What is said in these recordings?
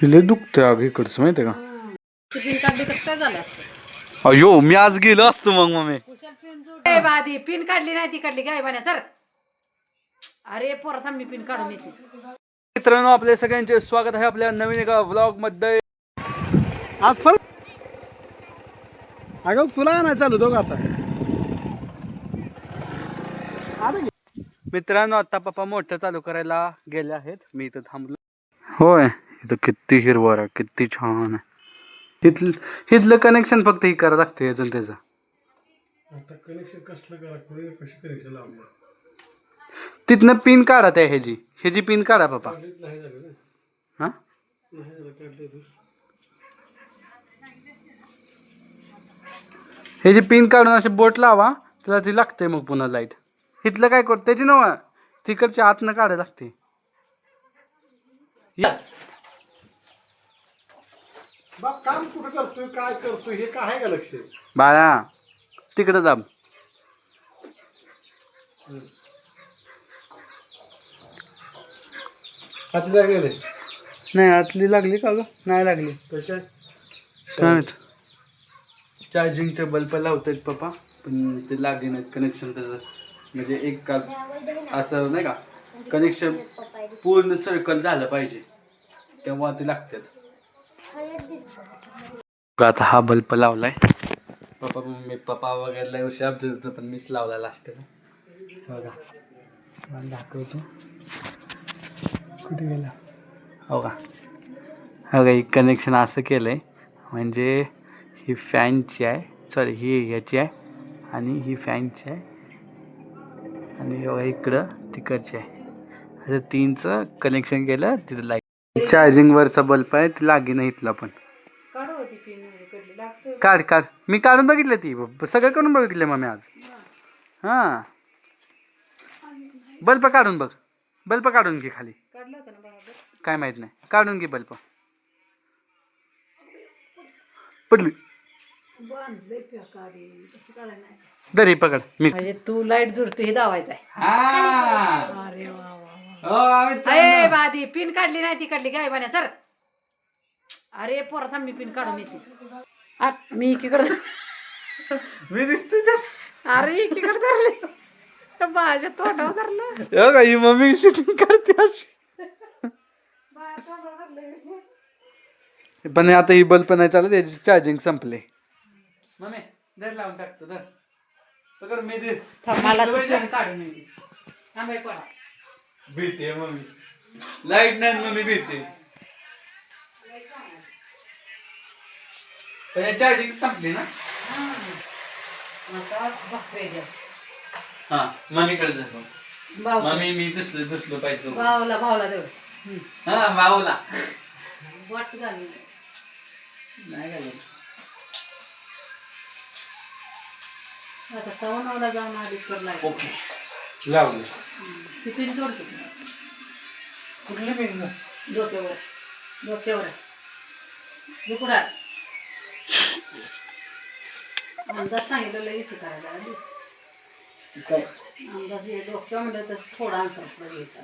हिले दुखतंय अगं इकडचं माहितीये का? अयो मी आज गेलो असतो मग मम्मी. ए बादी पिन काढली नाही ती काढली काय बाण्या सर. अरे परत मी पिन काढून येते. मित्रांनो आपल्या सगळ्यांचे स्वागत आहे आपल्या नवीन एका व्लॉगमध्ये आज फळ अगं तुला नाही चालू दोघं आता? मित्रांनो आता पप्पा मोठं चालू करायला गेले आहेत. मी इथं थांबलो. होय. इथं किती हिरवं आहे किती छान आहे. इथलं इथलं कनेक्शन फक्त ही करावं लागतं याचं आणि त्याचं. आता कनेक्शन कसलं करा कोणी कशी कनेक्शन लावलं तिथनं पिन काढा त्या ह्याची. ह्याची पिन काढा पप्पा नाही झालं ना? हा? नाही झालं काढलं तू ह्याची पिन काढून असे बोट लावा त्याला ती लागते मग पुन्हा लाइट इथलं काय करत त्याची नव तिकडच्या आतनं काढायला लागते या. काम कुठं करतोय काय करतोय हे काय आहे का लक्ष? बाळा तिकडं जा. हाती लागले नाही आतली लागली का ग? नाही लागली. कसं चार्जिंगचे बल्ब लावतात पप्पा पण ते लागले नाहीत कनेक्शन त्याचं. म्हणजे एक का असं नाही का? कनेक्शन पूर्ण सर्कल झालं पाहिजे. तेव्हा ते लागतात. आता हा बल्ब लावलाय. पप्पा मम्मी पप्पा वगैरे लय हुशार दिसतो पण मीच लावला लास्ट बघा. मला दाखवतो. कुठे गेला? हो का? हो का कनेक्शन असं केलं आहे म्हणजे ही फॅनची आहे. सॉरी ही ह्याची आहे आणि ही फॅनची आहे. आणि बघा इकडं तिकडची आहे. असं तीनचं कनेक्शन केलं तिथं लाइट चार्जिंगवरचा बल्ब आहे ती लागी नाही इथला पण. काढू होती पिन काढली लागतो काढ काढ. मी काढून बघितलं ती. सगळं करून बघितलं मग मी आज. हां. बल्ब काढून बघ. बल्ब काढून घे खाली. काढलं होतं ना बरोबर? काय माहीत नाही. काढून घे बल्ब पडली. दर पकड. मी म्हणजे तू लाइट जुडते हे दावायचं आहे हा. अरे वा. अरे बादी पिन काढली नाही ती काढली काय बाण्या सर. अरे परत मी पिन काढून येते. आ, मी एकीकडे मी दिसतोय. अरे एकीकडे धरले. माझ्या तोंडावर धरलं. हो का ही मम्मी शूटिंग करते अशी. पण हे आता ही बल्ब नाही चालत याची चार्जिंग संपले. मम्मी लावून टाकतो पकड मी थांब, मला पडा भीते मम्मी. लाइट नाही मम्मी भीते. पण चार्जिंग संपली ना. हा मम्मीकडे जातो मम्मी मी दुसलं दुसलं पाहिजे. भावला भावला तेवढं हा माऊला वाट घालून. नाही घालत. आता सवनावला जाऊन तर लाइट ओके लावलं. ती पिन जोडतो कुठली पेन डोक्यावर डोक्यावर दुकुडा अंदाज सांगितलं लगेच करायला. काय? अंदाज हे डोक्यावर म्हणलं तर थोडा अंतर घ्यायचा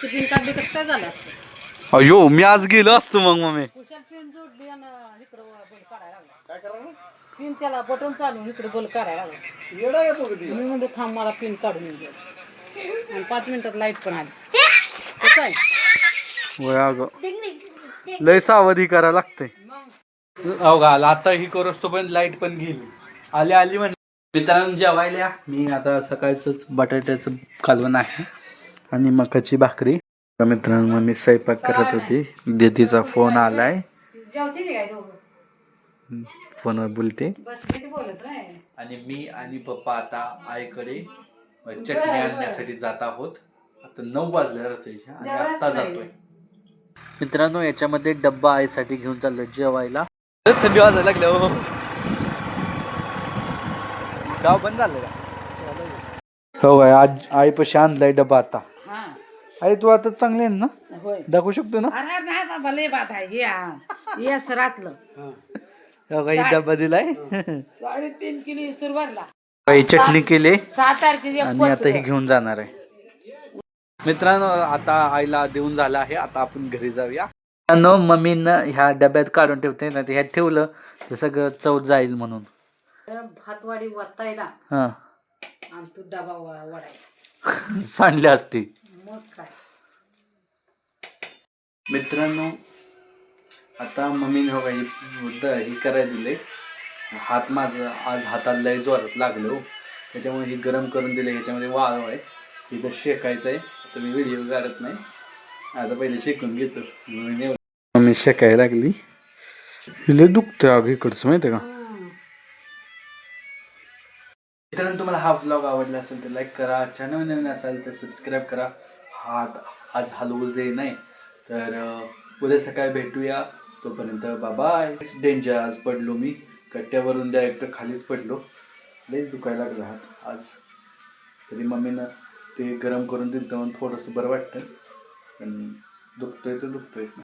ती पिन काढली कसं काय झालं असतं? अयो मी आज गेलो असतो मग मम्मी. कुशाल पिन जोडली आणि इकडं बल काढायला लागला. काय करायला? पिन त्याला बटन चालून इकडे लागला येडा येतो कधी मी म्हणतो थांब मला पिन काढून येऊ दे. आणि पाच मिनिटात लाइट पण आली. कसं आहे वय अगं. लय सावधी करा लागतंय. अहो घाल. आता ही करोस पण लाइट पण गेली आली आली म्हणजे मित्रांनो जेवायला मी आता सकाळच बटाट्याचं कालवण आहे आणि मकाची भाकरी. तर मित्रांनो मी स्वयंपाक करत होती. दीदीचा फोन आलाय. जेवते ते काय दोघं? फोनवर बोलते. आणि मी आणि पप्पा आता आईकडे चटणी आणण्यासाठी जात आहोत. आता नऊ वाजल्या रात्रीच्या आणि आता जातोय. मित्रांनो याच्यामध्ये डब्बा आईसाठी घेऊन चाललो जेवायला. थंडी वाजायला लागल्या हो. गाव बंद झालं का? हो काय आज आईपाशी आणलाय डब्बा आता. हा. आई तू आता चांगली आहे ना? होय. दाखवू शकतो ना? अरे नाही बाबा लय बात आहे हे. रातलं. डब्बा दिलाय साडेतीन किलो इस्तूर भरला. काही चटणी केली? सहा तारखेची आणि आता ही घेऊन जाणार आहे. मित्रांनो आता आईला देऊन झालं आहे. आता आपण घरी जाऊया. न मम्मीनं ह्या डब्यात काढून ठेवते. ना ते ह्यात ठेवलं तर सगळं चव जाईल म्हणून. भातवाडी वतायला हां. आणि तू डबा वा- वडायला सांडले असते. मग काय? मित्रांनो आता मम्मीने हो काही ही करायला दिले हात माझं आज हाताला लय जोरात लागलं हो. त्याच्यामुळे हे गरम करून दिलं ह्याच्यामध्ये वाळव आहे. इथं शेकायचं आहे आता मी व्हिडिओ काढत नाही. आता पहिले शेकून घेतो. मम्मी शेकायला लागली. हिला दुखतं अगं इकडचं माहिती आहे का? मित्रांनो तुम्हाला हा ब्लॉग आवडला असेल तर लाईक करा. चॅनल नवीन असाल तर सबस्क्राईब करा. हात आज हलवू दे नाही. तर उद्या सकाळी भेटूया. तोपर्यंत बाबाय डेंजर आज पडलो मी. कट्ट्यावरून द्या एकटं खालीच पडलो. लईच दुखायला लागला हात. आज तरी मम्मीनं ते गरम करून दिलं तर म्हणून थोडंसं बरं वाटतं पण दुखतोय तर दुखतोयच ना.